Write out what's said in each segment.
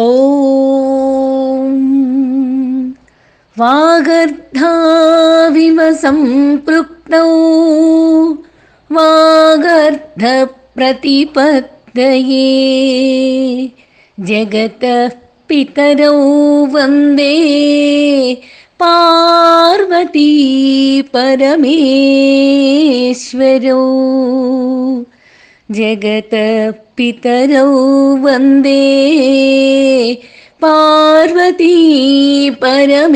ॐ वागर्धाविव सम्पृक्तौ वागर्धप्रतिपत्तये जगतः पितरौ वन्दे पार्वती परमेश्वरौ जगतपितरौ वन्दे పార్వతీ పరమేశ్వరో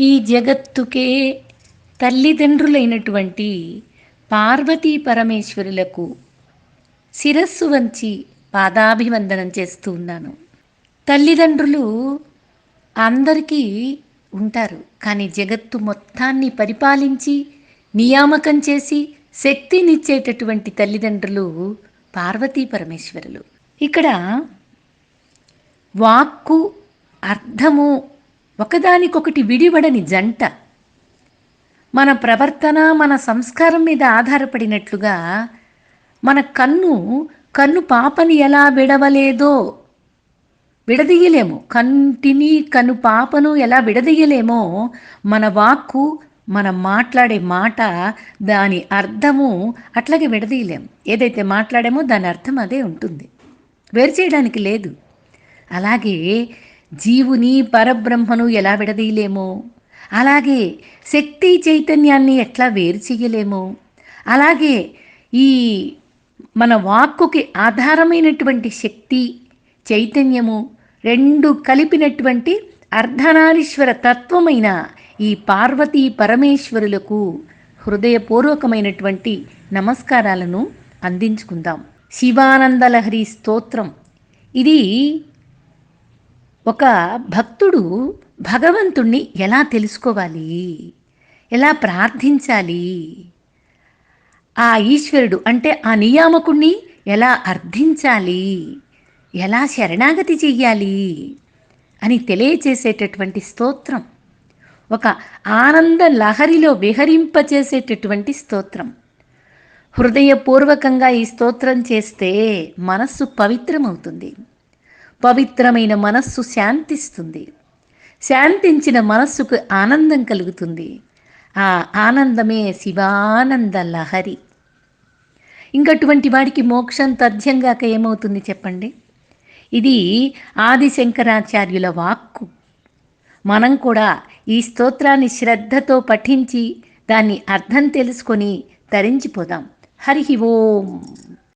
ఈ జగత్తుకే తల్లిదండ్రులైనటువంటి పార్వతీ పరమేశ్వరులకు శిరస్సు వంచి పాదాభివందనం చేస్తూ ఉన్నాను తల్లిదండ్రులు అందరికీ ఉంటారు కానీ జగత్తు మొత్తాన్ని పరిపాలించి నియామకం చేసి శక్తినిచ్చేటటువంటి తల్లిదండ్రులు పార్వతీ పరమేశ్వరులు. ఇక్కడ వాక్కు అర్థము ఒకదానికొకటి విడివడని జంట మన ప్రవర్తన మన సంస్కారం మీద ఆధారపడినట్లుగా మన కన్ను కన్ను పాపని ఎలా విడవలేదో విడదీయలేము. కంటిని కన్ను పాపను ఎలా విడదీయలేమో మన వాక్కు మనం మాట్లాడే మాట దాని అర్థము అట్లాగే విడదీయలేం. ఏదైతే మాట్లాడామో దాని అర్థం అదే ఉంటుంది. వేరు చేయడానికి లేదు. అలాగే జీవుని పరబ్రహ్మను ఎలా విడదీయలేమో? అలాగే శక్తి చైతన్యాన్ని ఎట్లా వేరు చేయలేమో? అలాగే ఈ మన వాక్కుకి ఆధారమైనటువంటి శక్తి చైతన్యము రెండు కలిపినటువంటి అర్ధనారీశ్వర తత్వమైన ఈ పార్వతీ పరమేశ్వరులకు హృదయపూర్వకమైనటువంటి నమస్కారాలను అందించుకుందాం. శివానందలహరి స్తోత్రం. ఇది ఒక భక్తుడు భగవంతుణ్ణి ఎలా తెలుసుకోవాలి? ఎలా ప్రార్థించాలి? ఆ ఈశ్వరుడు అంటే ఆ నియామకుణ్ణి ఎలా అర్థించాలి? ఎలా శరణాగతి చెయ్యాలి? అని తెలియచేసేటటువంటి స్తోత్రం. ఒక ఆనంద లహరిలో విహరింపచేసేటటువంటి స్తోత్రం. హృదయపూర్వకంగా ఈ స్తోత్రం చేస్తే మనస్సు పవిత్రమవుతుంది. పవిత్రమైన మనస్సు శాంతిస్తుంది. శాంతించిన మనస్సుకు ఆనందం కలుగుతుంది. ఆ ఆనందమే శివానంద లహరి. ఇంకటువంటి వాడికి మోక్షం తథ్యంగాక ఏమవుతుంది చెప్పండి? ఇది ఆదిశంకరాచార్యుల వాక్కు. మనం కూడా ఈ స్తోత్రాన్ని శ్రద్ధతో పఠించి దాన్ని అర్థం తెలుసుకొని తరించిపోదాం. హరి ఓం.